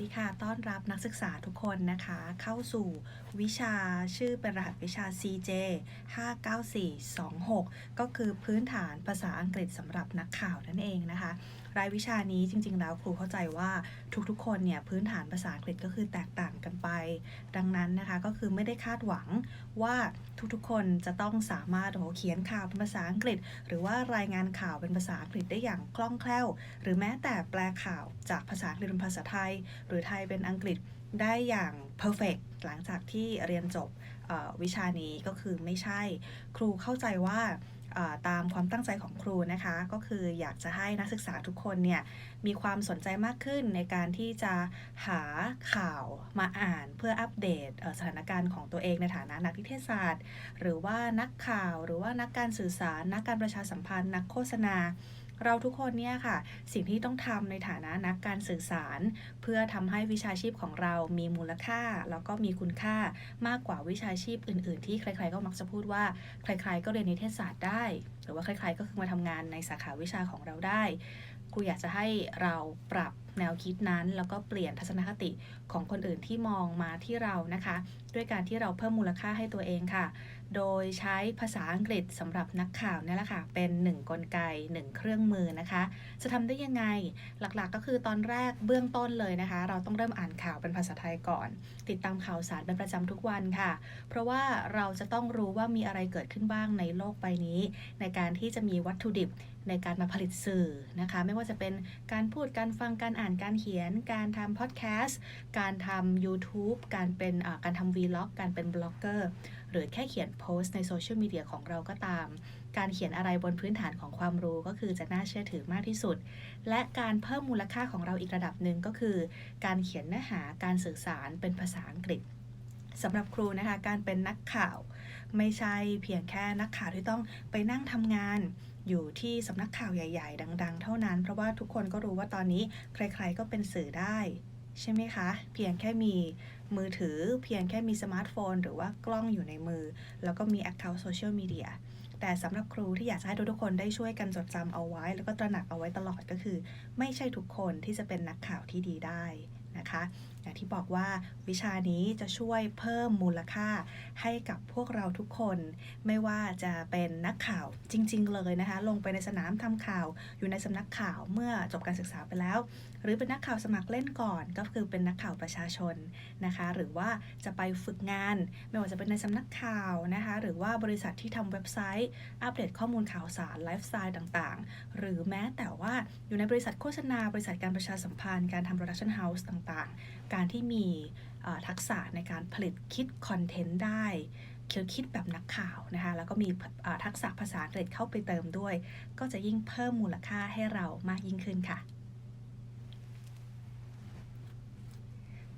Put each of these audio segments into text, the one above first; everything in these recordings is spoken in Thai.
ดีค่ะ ต้อนรับนักศึกษาทุกคนนะคะ เข้าสู่วิชาชื่อเป็นรหัสวิชา CJ 59426 ก็คือพื้นฐานภาษาอังกฤษสำหรับนักข่าวนั่นเองนะคะ รายวิชานี้จริง ๆ แล้วครูเข้าใจว่าทุกๆ คนเนี่ยพื้นฐานภาษาอังกฤษก็คือแตกต่างกันไป ดังนั้นนะคะก็คือไม่ได้คาดหวังว่าทุกๆ คนจะต้องสามารถโอ้โหเขียนข่าวเป็นภาษาอังกฤษ หรือว่ารายงานข่าวเป็นภาษาอังกฤษได้อย่างคล่องแคล่ว หรือแม้แต่แปลข่าวจากภาษาอังกฤษเป็นภาษาไทย หรือไทยเป็นอังกฤษได้อย่าง perfect หลังจากที่เรียนจบวิชานี้ก็คือไม่ใช่ ครูเข้าใจว่า ตามความตั้งใจของครูนะคะ ก็คืออยากจะให้นักศึกษาทุกคนเนี่ยมีความสนใจมากขึ้นในการที่จะหาข่าวมาอ่านเพื่ออัปเดตสถานการณ์ของตัวเองในฐานะนักนิเทศศาสตร์ หรือว่านักข่าวหรือว่านักการสื่อสาร นักการประชาสัมพันธ์ นักโฆษณา เราทุกคนเนี่ยค่ะ สิ่งที่ต้องทำในฐานะนักการสื่อสาร เพื่อทำให้วิชาชีพของเรามีมูลค่า แล้วก็มีคุณค่ามากกว่าวิชาชีพอื่น ๆ ที่ใคร ๆ ก็มักจะพูดว่าใคร ๆ ก็เรียนนิเทศศาสตร์ได้ หรือว่าใคร ๆ ก็คือมาทำงานในสาขาวิชาของเราได้ครูอยากจะให้เราปรับแนวคิดนั้น แล้วก็เปลี่ยนทัศนคติของคนอื่นที่มองมาที่เรานะคะ ด้วยการที่เราเพิ่มมูลค่าให้ตัวเองค่ะ โดยใช้ภาษาอังกฤษสำหรับนักข่าวเนี่ยแหละค่ะ เป็นหนึ่งกลไกหนึ่งเครื่องมือนะคะ จะทำได้ยังไงหลักๆ ก็คือตอนแรกเบื้องต้นเลยนะคะ เราต้องเริ่มอ่านข่าวเป็นภาษาไทยก่อน ติดตามข่าวสารเป็นประจำทุกวันค่ะ เพราะว่าเราจะต้องรู้ว่ามีอะไรเกิดขึ้นบ้างในโลกใบนี้ ในการที่จะมีวัตถุดิบ ในการมาผลิตสื่อนะคะ ไม่ว่าจะเป็นการพูดการฟังการอ่านการเขียน การทำพอดแคสต์การทำ YouTube การเป็นการทำ Vlog การเป็นบล็อกเกอร์หรือแค่เขียนโพสต์ในโซเชียลมีเดียของเราก็ตาม การเขียนอะไรบนพื้นฐานของความรู้ก็คือจะน่าเชื่อถือมากที่สุด และการเพิ่มมูลค่าของเราอีกระดับหนึ่งก็คือ การเขียนเนื้อหาการสื่อสารเป็นภาษาอังกฤษสำหรับครูนะคะการเป็นนักข่าว ไม่ใช่เพียงแค่นักข่าวที่ต้องไปนั่งทำงาน อยู่ที่สำนักข่าวใหญ่ ๆ ดัง ๆ เท่านั้น เพราะว่าทุกคนก็รู้ว่าตอนนี้ใคร ๆ ก็เป็นสื่อได้ ใช่ไหมคะ เพียงแค่มีมือถือ เพียงแค่มีสมาร์ทโฟน หรือว่ากล้องอยู่ในมือ แล้วก็มี Account Social Media แต่สำหรับครูที่อยากให้ทุกๆคนได้ช่วยกันจดจำเอาไว้ แล้วก็ตระหนักเอาไว้ตลอดก็คือ ไม่ใช่ทุกคนที่จะเป็นนักข่าวที่ดีได้นะคะอย่างที่บอกว่าวิชานี้จะช่วยเพิ่มมูลค่าให้กับพวกเราทุกคน ไม่ว่าจะเป็นนักข่าวจริง ๆ เลยนะคะ ลงไปในสนามทำข่าว อยู่ในสำนักข่าวเมื่อจบการศึกษาไปแล้ว หรือเป็นนักข่าวสมัครเล่นก่อน ก็คือเป็นนักข่าวประชาชนนะคะ หรือว่าจะไปฝึกงาน ไม่ว่าจะเป็นในสำนักข่าวนะคะ หรือว่าบริษัทที่ทำเว็บไซต์ อัปเดตข้อมูลข่าวสารไลฟ์สไตล์ต่างๆ หรือแม้แต่ว่าอยู่ในบริษัทโฆษณา บริษัทการประชาสัมพันธ์การทำโปรดักชันเฮาส์ต่างๆ การที่มีทักษะในการผลิตคิดคอนเทนต์ได้คิดคิดแบบนักข่าวนะคะแล้วก็มีทักษะภาษาอังกฤษเข้าไปเติมด้วย ก็จะยิ่งเพิ่มมูลค่าให้เรามากยิ่งขึ้นค่ะ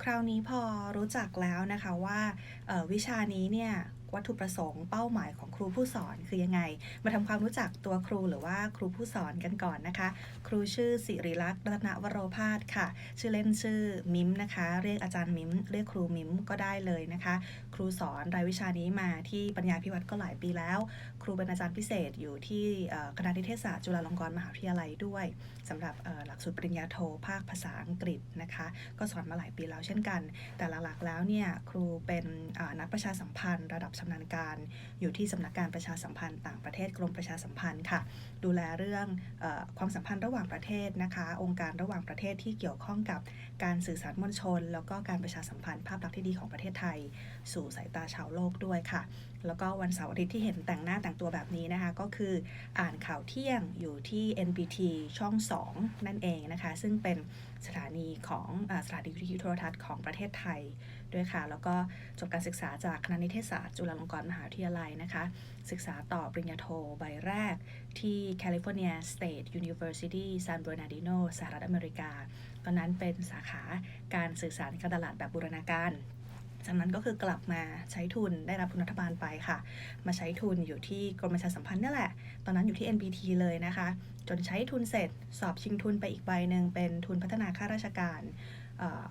คราวนี้พอรู้จักแล้วนะคะว่าวิชานี้เนี่ย วัตถุประสงค์เป้าหมายของครูผู้สอนคือยังไง มาทำความรู้จักตัวครูหรือว่าครูผู้สอนกันก่อนนะคะ ครูชื่อสิริลักษณ์รัตนวโรพาสค่ะ ชื่อเล่นชื่อมิมนะคะ เรียกอาจารย์มิมเรียกครูมิมก็ได้เลยนะคะครูสอนรายวิชานี้มาที่ปัญญาพิวัตรก็หลายปีแล้ว ครูเป็นอาจารย์พิเศษอยู่ที่คณะนิเทศศาสตร์จุฬาลงกรณ์มหาวิทยาลัยด้วยสำหรับหลักสูตรปริญญาโทภาคภาษาอังกฤษนะคะก็สอนมาหลายปีแล้วเช่นกัน แต่หลักๆแล้วเนี่ยครูเป็นนักประชาสัมพันธ์ ระดับชำนาญการ อยู่ที่สำนักการประชาสัมพันธ์ต่างประเทศกรมประชาสัมพันธ์ค่ะ ดูแลเรื่องอความสัมพันธ์ระหว่างประเทศนะคะ องค์การระหว่างประเทศที่เกี่ยวข้องกับการสื่อสารมวลชน แล้วก็การประชาสัมพันธ์ภาพลักษณ์ที่ดีของประเทศไทยสู่สายตาชาวโลกด้วยค่ะ แล้วก็วันเสาร์อาทิตย์ที่เห็นแต่งหน้าแต่งตัวแบบนี้นะคะ ก็คืออ่านข่าวเที่ยงอยู่ที่ NBT ช่อง 2 นั่นเองนะคะ ซึ่งเป็นสถานีของอสถานีวิทยุโทรทัศน์ของประเทศไทยด้วยค่ะ แล้วก็จบการศึกษาจากคณะนิเทศศาสตร์จุฬาลงกรณ์มหาวิทยาลัยนะคะ ศึกษาต่อปริญญาโทใบแรกที่ California State University San Bernardino สหรัฐอเมริกา ตอนนั้นเป็นสาขาการสื่อสารการตลาดแบบบูรณาการ จากนั้นก็คือกลับมาใช้ทุนได้รับทุนรัฐบาลไปค่ะ มาใช้ทุนอยู่ที่กรมประชาสัมพันธ์นี่แหละ ตอนนั้นอยู่ที่ NBT เลยนะคะ จนใช้ทุนเสร็จสอบชิงทุนไปอีกใบหนึ่งเป็นทุนพัฒนาข้าราชการ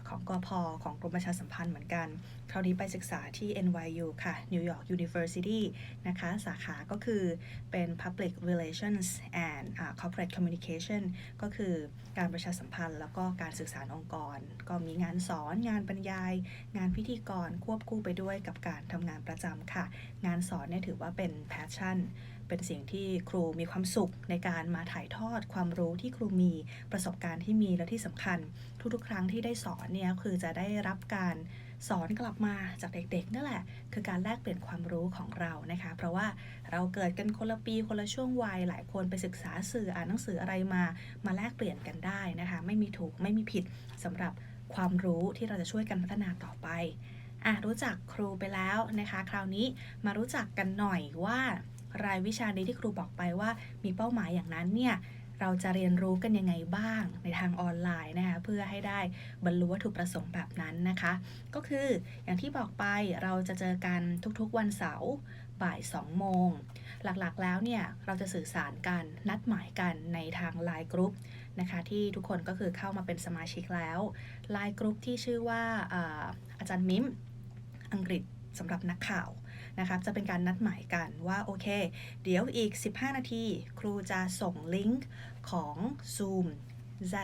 ของกอพของกรมประชาสัมพันธ์เหมือนกัน คราวนี้ไปศึกษาที่ NYU ค่ะ New York University นะคะ สาขาก็คือเป็น Public Relations and Corporate Communication ก็คือการประชาสัมพันธ์ แล้วก็การสื่อสารองค์กร ก็มีงานสอน งานบรรยาย งานพิธีกรควบคู่ไปด้วยกับการทำงานประจำค่ะ งานสอนเนี่ยถือว่าเป็น passion เป็นสิ่งที่ครูมีความสุขในการมาถ่ายทอดความรู้ที่ครูมีประสบการณ์ที่มีและที่สำคัญ ทุกๆ ครั้งที่ได้สอนเนี่ยคือจะได้รับการสอนกลับมาจากเด็กๆนั่นแหละ คือการแลกเปลี่ยนความรู้ของเรานะคะ เพราะว่าเราเกิดกันคนละปีคนละช่วงวัยหลายคนไปศึกษาสื่ออ่านหนังสืออะไรมา มาแลกเปลี่ยนกันได้นะคะ ไม่มีถูกไม่มีผิดสำหรับความรู้ที่เราจะช่วยกันพัฒนาต่อไปอะรู้จักครูไปแล้วนะคะ คราวนี้มารู้จักกันหน่อยว่า รายวิชานี้ที่ครูบอกไปว่า มีเป้าหมายอย่างนั้นเนี่ยเราจะเรียนรู้กันยังไงบ้างในทางออนไลน์นะคะเพื่อให้ได้บรรลุวัตถุประสงค์แบบนั้นนะคะ ก็คืออย่างที่บอกไปเราจะเจอกันทุกๆวันเสาร์บ่าย 2 โมง หลักๆแล้วเนี่ย เราจะสื่อสารกันนัดหมายกันในทางไลน์กรุ๊ปนะคะ ที่ทุกคนก็คือเข้ามาเป็นสมาชิกแล้วไลน์กรุ๊ปที่ชื่อว่าอาอาจารย์มิมอังกฤษสำหรับนักข่าว นะคะจะเป็นการนัดหมายกันว่าโอเค เดี๋ยวอีก 15 นาที ครูจะส่งลิงก์ของ Zoom Z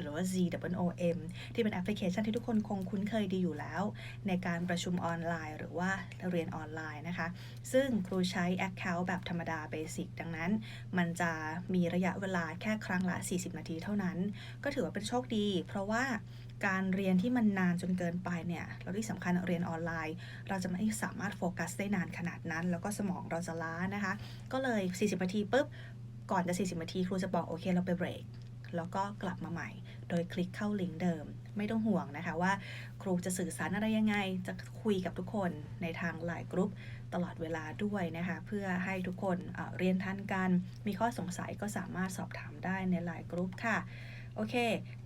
หรือว่า Z O M ที่เป็นแอปพลิเคชันที่ทุกคนคงคุ้นเคยดีอยู่แล้ว ในการประชุมออนไลน์ หรือว่าเรียนออนไลน์นะคะ ซึ่งครูใช้ Account แบบธรรมดาเบสิกดังนั้น มันจะมีระยะเวลาแค่ครั้งละ 40 นาทีเท่านั้น ก็ถือว่าเป็นโชคดี เพราะว่า การเรียนที่มันนานจนเกินไปเนี่ยแล้วที่สำคัญเรียนออนไลน์ เราจะไม่สามารถโฟกัสได้นานขนาดนั้น แล้วก็สมองเราจะล้านะคะ ก็เลย 40นาทีปุ๊บก่อนจะ 40นาทีครูจะบอกโอเคเราไปเบรกแล้วก็กลับมาใหม่ โดยคลิกเข้าลิงก์เดิม ไม่ต้องห่วงนะคะว่า ครูจะสื่อสารอะไรยังไง จะคุยกับทุกคนในทางไลน์กรุ๊ปตลอดเวลาด้วยนะคะ เพื่อให้ทุกคนเเรียนทันกัน มีข้อสงสัยก็สามารถสอบถามได้ในไลน์กรุ๊ปค่ะ โอเค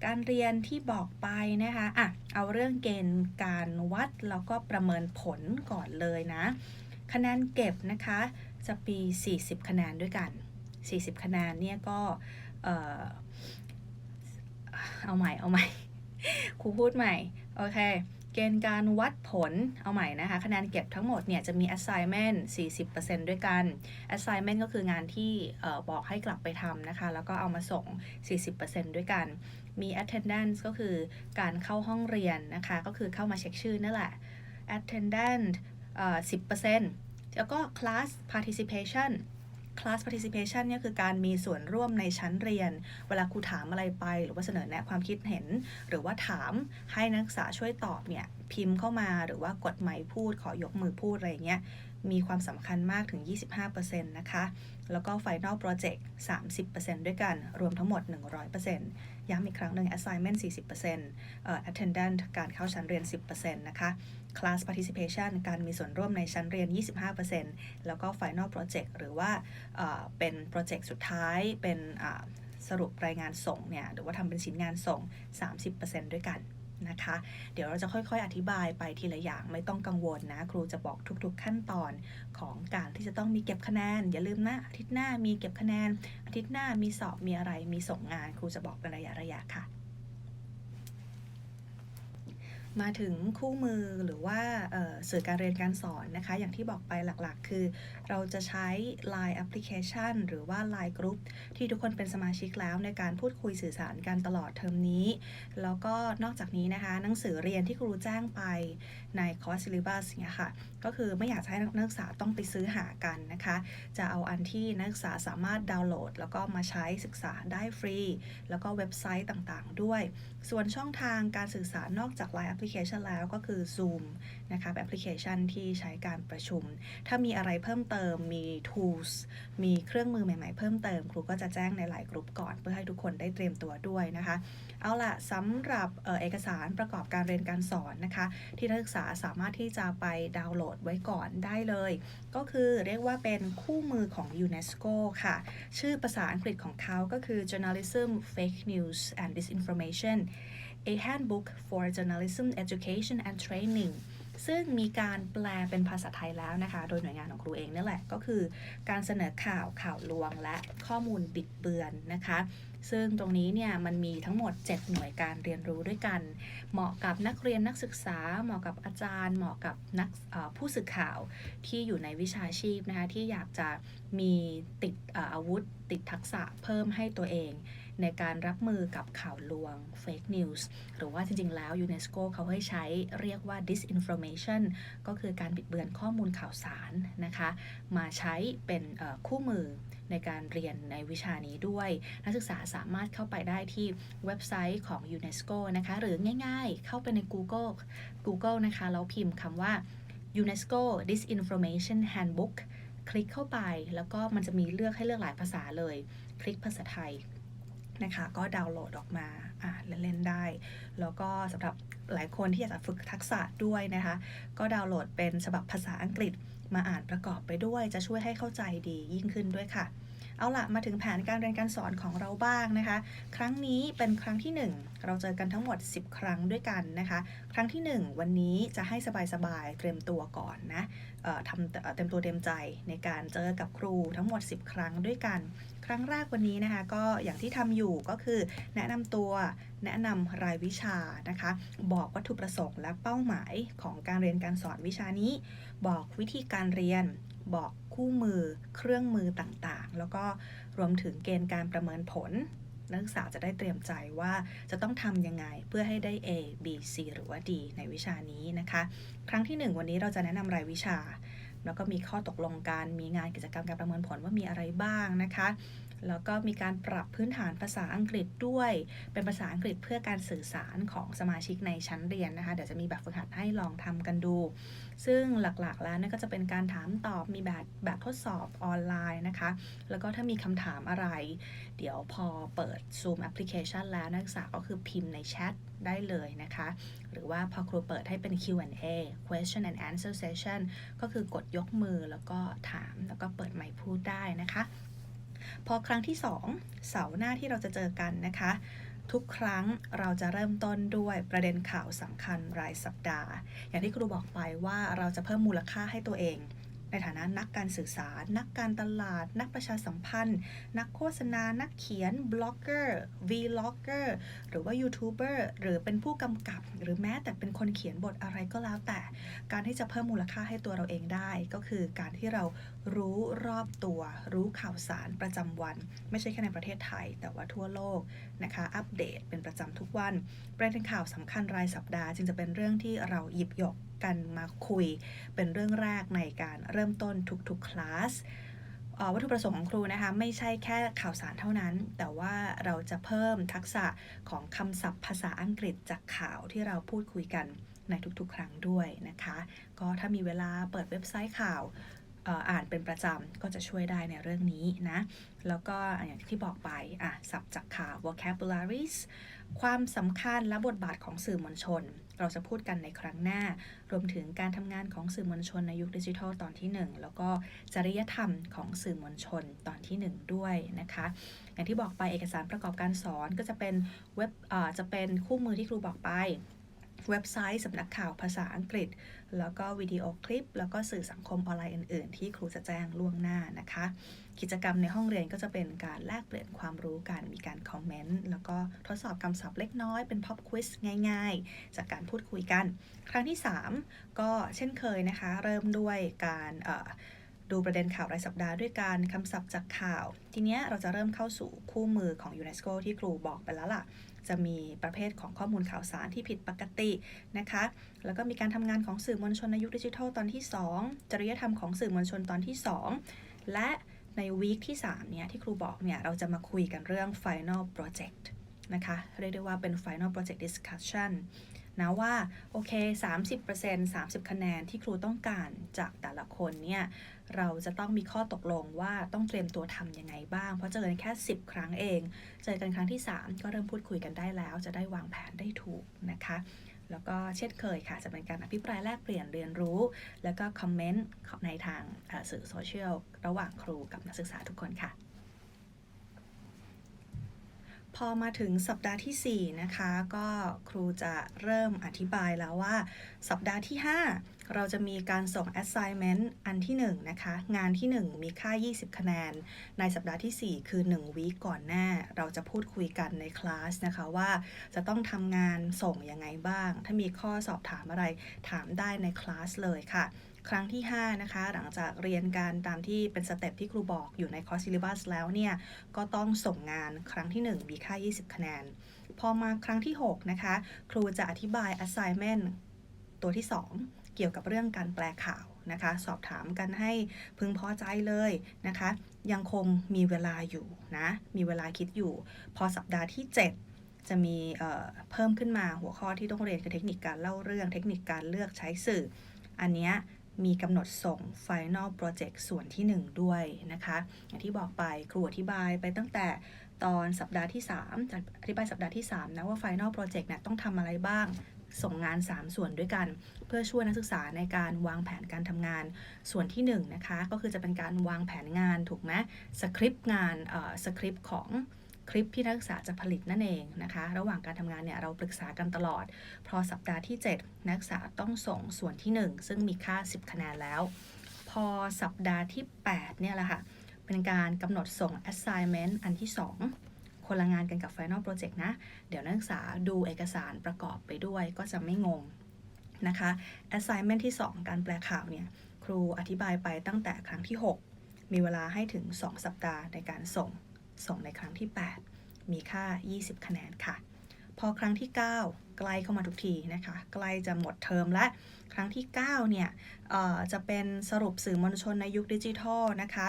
การเรียนที่บอกไปนะคะอะเอาเรื่องเกณฑ์การวัดแล้วก็ประเมินผลก่อนเลยนะ คะแนนเก็บนะคะจะปี 40 คะแนนด้วยกัน 40 คะแนนเนี่ยก็เออเอาใหม่ เอาใหม่ ครูพูดใหม่ โอเค เกณฑ์การวัดผลเอาใหม่นะคะ คะแนนเก็บทั้งหมดเนี่ยจะมี assignment 40%ด้วยกัน assignment ก็คืองานที่บอกให้กลับไปทำนะคะ แล้วก็เอามาส่ง 40%ด้วยกัน มี attendance ก็คือการเข้าห้องเรียนนะคะ ก็คือเข้ามาเช็คชื่อนั่นแหละ attendance เอ่อ10%แล้วก็ class participation class participation เนี่ยคือการมีส่วนร่วมในชั้นเรียน เวลาครูถามอะไรไป หรือว่าเสนอแนะความคิดเห็น หรือว่าถามให้นักศึกษาช่วยตอบเนี่ยพิมพ์เข้ามาหรือว่ากดไมค์พูด ขอยกมือพูดอะไรเงี้ยมีความสำคัญมากถึง 25%นะคะ แล้วก็ Final Project 30%ด้วยกัน รวมทั้งหมด 100%ย้ำอีกครั้งหนึ่ง Assignment 40%เอ่อ Attendant การเข้าชั้นเรียน 10%นะคะ Class Participation การมีส่วนร่วมในชั้นเรียน 25%แล้วก็ Final Project หรือว่าเป็นโปรเจกต์สุดท้ายเป็นสรุปรายงานส่งเนี่ยหรือว่าทำเป็นชิ้นงานส่ง 30%ด้วยกันนะคะ เดี๋ยวเราจะค่อยๆ อธิบายไปทีละอย่างไม่ต้องกังวลนะ ครูจะบอกทุกๆขั้นตอนของการที่จะต้องมีเก็บคะแนน อย่าลืมนะ อาทิตย์หน้ามีเก็บคะแนน อาทิตย์หน้ามีสอบมีอะไรมีส่งงาน ครูจะบอกเป็นระยะระยะค่ะ มาถึงคู่มือหรือว่าสื่อการเรียนการสอนนะคะ อย่างที่บอกไปหลักๆ คือ เราจะใช้ Line Application หรือว่า Line Group ที่ทุกคนเป็นสมาชิกแล้วในการพูดคุยสื่อสารกันตลอดเทอมนี้ แล้วก็นอกจากนี้นะคะหนังสือเรียนที่ครูแจ้งไปในคอร์ส syllabus เนี่ยค่ะ ก็คือไม่อยากให้นักศึกษาต้องไปซื้อหากันนะคะ จะเอาอันที่นักศึกษาสามารถดาวน์โหลด แล้วก็มาใช้ศึกษาได้ฟรี แล้วก็เว็บไซต์ต่างๆ ด้วยส่วนช่องทางการสื่อสารนอกจาก Line Application แล้วก็คือ Zoom นะคะแอปพลิเคชันที่ใช้การประชุม ถ้ามีอะไรเพิ่มเติมมี tools มีเครื่องมือใหม่ ๆ เพิ่มเติม ครูก็จะแจ้งในหลายกลุ่มก่อน เพื่อให้ทุกคนได้เตรียมตัวด้วยนะคะ เอาละสำหรับเอกสารประกอบการเรียนการสอนนะคะ ที่นักศึกษาสามารถที่จะไปดาวน์โหลดไว้ก่อนได้เลย ก็คือเรียกว่าเป็นคู่มือของ UNESCO ค่ะ ชื่อภาษาอังกฤษของเขาก็คือ Journalism Fake News and Disinformation a handbook for journalism education and training ซึ่งมีการแปลเป็นภาษาไทยแล้วนะคะ โดยหน่วยงานของครูเองนั่นแหละ ก็คือการเสนอข่าวข่าวลวงและข้อมูลบิดเบือนนะคะ ซึ่งตรงนี้เนี่ยมันมีทั้งหมด 7 หน่วยการเรียนรู้ด้วยกัน เหมาะกับนักเรียนนักศึกษา เหมาะกับอาจารย์ เหมาะกับนักผู้สื่อข่าวที่อยู่ในวิชาชีพนะคะที่อยากจะมีติดออาวุธ ติดทักษะเพิ่มให้ตัวเองในการรับมือกับข่าวลวง fake news หรือว่าจริง ๆ แล้วยูเนสโกเขาให้ใช้เรียกว่า disinformation ก็คือการบิดเบือนข้อมูลข่าวสารนะคะ มาใช้เป็นคู่มือ ในการเรียนในวิชานี้ด้วย นักศึกษาสามารถเข้าไปได้ที่เว็บไซต์ของ UNESCO นะคะหรือง่ายๆ เข้าไปใน Google Google นะคะแล้วพิมพ์คำว่า UNESCO Disinformation Handbook คลิกเข้าไปแล้วก็มันจะมีเลือกให้เลือกหลายภาษาเลย คลิกภาษาไทยนะคะก็ดาวน์โหลดออกมาอ่านเล่นๆได้ แล้วก็สำหรับหลายคนที่อยากจะฝึกทักษะด้วยนะคะ ก็ดาวน์โหลดเป็นฉบับภาษาอังกฤษ มาอ่านประกอบไปด้วยจะช่วยให้เข้าใจดียิ่งขึ้นด้วยค่ะ เอาละมาถึงแผนการเรียนการสอนของเราบ้างนะคะ ครั้งนี้เป็นครั้งที่ 1 เราเจอกันทั้งหมด 10 ครั้งด้วยกันนะคะ ครั้งที่ 1 วันนี้จะให้สบายๆเตรียมตัวก่อนนะเอ่อทำเต็มตัวเต็มใจในการเจอกับครูทั้งหมด 10 ครั้งด้วยกัน รั้งแรกวันนี้นะคะ ก็อย่างที่ทำอยู่ก็คือแนะนำตัวแนะนำรายวิชานะคะ บอกวัตถุประสงค์และเป้าหมายของการเรียนการสอนวิชานี้ บอกวิธีการเรียน บอกคู่มือ เครื่องมือต่างๆ แล้วก็รวมถึงเกณฑ์การประเมินผล นักศึกษาจะได้เตรียมใจว่าจะต้องทำยังไงเพื่อให้ได้ A B C หรือว่า D ในวิชานี้นะคะ ครั้งที่ 1 วันนี้เราจะแนะนำรายวิชา แล้วก็มีข้อตกลงการมีงานกิจกรรมการประเมินผลว่ามีอะไรบ้างนะคะ แล้วก็มีการปรับพื้นฐานภาษาอังกฤษด้วย เป็นภาษาอังกฤษเพื่อการสื่อสารของสมาชิกในชั้นเรียนนะคะ เดี๋ยวจะมีแบบฝึกหัดให้ลองทำกันดู ซึ่งหลักๆแล้วนี่ยก็จะเป็นการถามตอบมีแบบแบบทดสอบออนไลน์นะคะ แล้วก็ถ้ามีคำถามอะไร เดี๋ยวพอเปิด Zoom Application แล้วนักศึกษาก็คือพิมพ์ในแชทได้เลยนะคะ หรือว่าพอครูเปิดให้เป็น Q&A question and answer session ก็คือกดยกมือแล้วก็ถามแล้วก็เปิดไมค์พูดได้นะคะ พอครั้งที่ 2 เสาร์หน้าที่เราจะเจอกันนะคะ ทุกครั้งเราจะเริ่มต้นด้วยประเด็นข่าวสำคัญรายสัปดาห์ อย่างที่ครูบอกไปว่าเราจะเพิ่มมูลค่าให้ตัวเอง ในฐานะนักการสื่อสาร นักการตลาด นักประชาสัมพันธ์ นักโฆษณา นักเขียน บล็อกเกอร์ วีล็อกเกอร์ หรือว่ายูทูบเบอร์ หรือเป็นผู้กำกับ หรือแม้แต่เป็นคนเขียนบทอะไรก็แล้วแต่ การที่จะเพิ่มมูลค่าให้ตัวเราเองได้ ก็คือการที่เรารู้รอบตัว รู้ข่าวสารประจำวัน ไม่ใช่แค่ในประเทศไทย แต่ว่าทั่วโลกนะคะ อัปเดตเป็นประจำทุกวัน ประเด็นข่าวสำคัญรายสัปดาห์ จึงจะเป็นเรื่องที่เราหยิบยก กันมาคุยเป็นเรื่องแรกในการเริ่มต้นทุกๆคลาสวัตถุประสงค์ของครูนะคะไม่ใช่แค่ข่าวสารเท่านั้น แต่ว่าเราจะเพิ่มทักษะของคำศัพท์ภาษาอังกฤษจากข่าวที่เราพูดคุยกันในทุกๆ ครั้งด้วยนะคะ ก็ถ้ามีเวลาเปิดเว็บไซต์ข่าวอ่ออ่านเป็นประจำก็จะช่วยได้ในเรื่องนี้นะ แล้วก็อย่างที่บอกไปอะศัพท์จากข่าว vocabularies ความสำคัญและบทบาทของสื่อมวลชน เราจะพูดกันในครั้งหน้า รวมถึงการทำงานของสื่อมวลชนในยุคดิจิทัลตอนที่ 1 แล้วก็จริยธรรมของสื่อมวลชนตอนที่ 1 ด้วยนะคะ อย่างที่บอกไปเอกสารประกอบการสอนก็จะเป็นเว็บจะเป็นคู่มือที่ครูบอกไป เว็บไซต์สำนักข่าวภาษาอังกฤษ แล้วก็วิดีโอคลิป แล้วก็สื่อสังคมออนไลน์อื่น ๆ ที่ครูจะแจ้งล่วงหน้านะคะ กิจกรรมในห้องเรียนก็จะเป็นการแลกเปลี่ยนความรู้กันมีการคอมเมนต์แล้วก็ทดสอบคำศัพท์เล็กน้อยเป็น pop quiz ง่าย ๆ จากการพูดคุยกัน ครั้งที่ 3 ก็เช่นเคยนะคะ เริ่มด้วยการดูประเด็นข่าวรายสัปดาห์ด้วยการคำศัพท์จากข่าว ทีเนี้ยเราจะเริ่มเข้าสู่คู่มือของยูเนสโกที่ครูบอกไปแล้วล่ะ จะมีประเภทของข้อมูลข่าวสารที่ผิดปกตินะคะ แล้วก็มีการทำงานของสื่อมวลชนในยุคดิจิทัลตอนที่ 2 จริยธรรมของสื่อมวลชนตอนที่ 2 และในวีคที่ 3 เนี่ย ที่ครูบอกเนี่ย เราจะมาคุยกันเรื่อง Final Project นะคะ เรียกได้ว่าเป็น Final Project Discussion นะว่าโอเค 30% 30 คะแนนที่ครูต้องการจากแต่ละคนเนี่ยเราจะต้องมีข้อตกลงว่าต้องเตรียมตัวทำยังไงบ้าง เพราะเจอกันแค่ 10 ครั้งเอง เจอกันครั้งที่ 3 ก็เริ่มพูดคุยกันได้แล้ว จะได้วางแผนได้ถูกนะคะแล้วก็เช่นเคยค่ะ จะเป็นการอภิปรายแลกเปลี่ยนเรียนรู้ แล้วก็คอมเมนต์ในทางสื่อโซเชียลระหว่างครูกับนักศึกษาทุกคนค่ะ พอมาถึงสัปดาห์ทีสี่ 4 นะคะ ก็ครูจะเริ่มอธิบายแล้วว่า สัปดาห์ที่ 5 เราจะมีการส่ง assignment อันที่ 1 นะคะ งานที่ 1 มีค่า 20 คะแนน ในสัปดาห์ที่ 4 คือ 1 วีก่อนหน้า เราจะพูดคุยกันในคลาสนะคะว่าจะต้องทำงานส่งยังไงบ้าง ถ้ามีข้อสอบถามอะไรถามได้ในคลาสเลยค่ะ ครั้งที่ 5 นะคะ หลังจากเรียนการตามที่เป็นสเต็ปที่ครูบอกอยู่ในคอร์สซิลิบัสแล้วเนี่ย ก็ต้องส่งงานครั้งที่ 1 มีค่า 20 คะแนน พอมาครั้งที่ 6 นะคะ ครูจะอธิบาย assignment ตัวที่ 2 เกี่ยวกับเรื่องการแปลข่าวนะคะ สอบถามกันให้พึงพอใจเลยนะคะ ยังคงมีเวลาอยู่นะ มีเวลาคิดอยู่ พอสัปดาห์ที่ 7จะมีเอ่อเพิ่มขึ้นมาหัวข้อที่ต้องเรียนคือเทคนิคการเล่าเรื่อง เทคนิคการเลือกใช้สื่อ อันเนี้ย มีกำหนดส่ง Final Project ส่วนที่ 1 ด้วยนะคะ อย่างที่บอกไปครูอธิบายไปตั้งแต่ตอนสัปดาห์ที่3จะอธิบายสัปดาห์ที่ 3 นะว่า Final Project เนี่ยต้องทำอะไรบ้างส่งงาน 3 ส่วนด้วยกัน เพื่อช่วยนักศึกษาในการวางแผนการทำงาน ส่วนที่ 1 นะคะ ก็คือจะเป็นการวางแผนงานถูกไหมสคริปต์งานเออสคริปต์ของ คลิปที่นักศึกษาจะผลิตนั่นเองนะคะ ระหว่างการทำงานเนี่ยเราปรึกษากันตลอด พอสัปดาห์ที่ 7 นักศึกษาต้องส่งส่วนที่ 1 ซึ่งมีค่า 10 คะแนนแล้ว พอสัปดาห์ที่ 8 เนี่ยแหละค่ะ เป็นการกำหนดส่ง assignment อันที่ 2คนละงานกันกับ final project นะ เดี๋ยวนักศึกษาดูเอกสารประกอบไปด้วยก็จะไม่งงนะคะ assignment ที่ 2 การแปลข่าวเนี่ย ครูอธิบายไปตั้งแต่ครั้งที่ 6 มีเวลาให้ถึง 2 สัปดาห์ในการส่ง ส่งในครั้งที่ 8 มีค่า 20 คะแนนค่ะ พอครั้งที่ 9 ใกล้เข้ามาทุกทีนะคะ ใกล้จะหมดเทอมและ ครั้งที่ 9 เนี่ยจะเป็นสรุปสื่อมวลชนในยุคดิจิทัลนะคะ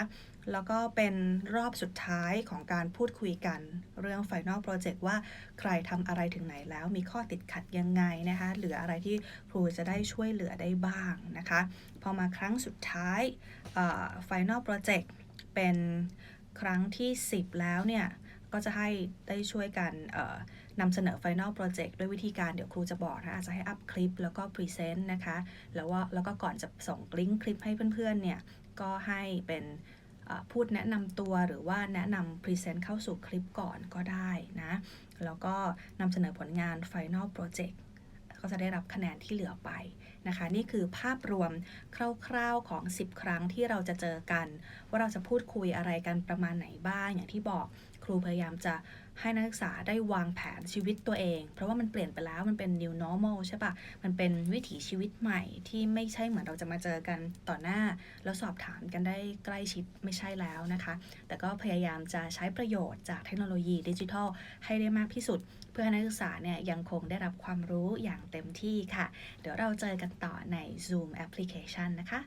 แล้วก็เป็นรอบสุดท้ายของการพูดคุยกัน เรื่อง Final Project ว่าใครทำอะไรถึงไหนแล้ว มีข้อติดขัดยังไงนะคะ เหลืออะไรที่ครูจะได้ช่วยเหลือได้บ้างนะคะ พอมาครั้งสุดท้ายเอ่อ Final Project เป็น ครั้งที่ 10 แล้วเนี่ย ก็จะให้ได้ช่วยกันนำเสนอ Final Project ด้วยวิธีการเดี๋ยวครูจะบอกนะ อาจจะให้อัพคลิปแล้วก็ Present นะคะ แล้วว่าแล้วก็ก่อนจะส่งลิงก์คลิปให้เพื่อนๆเนี่ย ก็ให้เป็นพูดแนะนำตัวหรือว่าแนะนำ Present เข้าสู่คลิปก่อนก็ได้นะ แล้วก็นำเสนอผลงาน Final Project ก็จะได้รับคะแนนที่เหลือไป นะคะ นี่คือภาพรวมคร่าวๆของ 10 ครั้งที่เราจะเจอกัน ว่าเราจะพูดคุยอะไรกันประมาณไหนบ้างอย่างที่บอก ครูพยายามจะให้นักศึกษาได้วางแผนชีวิตตัวเอง เพราะว่ามันเปลี่ยนไปแล้วมันเป็น new normal ใช่ปะมันเป็นวิถีชีวิตใหม่ที่ไม่ใช่เหมือนเราจะมาเจอกันต่อหน้า แล้วสอบถามกันได้ใกล้ชิดไม่ใช่แล้วนะคะ แต่ก็พยายามจะใช้ประโยชน์จากเทคโนโลยีดิจิทัล ให้ได้มากที่สุด เพื่อให้นักศึกษาเนี่ยยังคงได้รับความรู้อย่างเต็มที่ค่ะ เดี๋ยวเราเจอกันต่อใน Zoom application นะคะ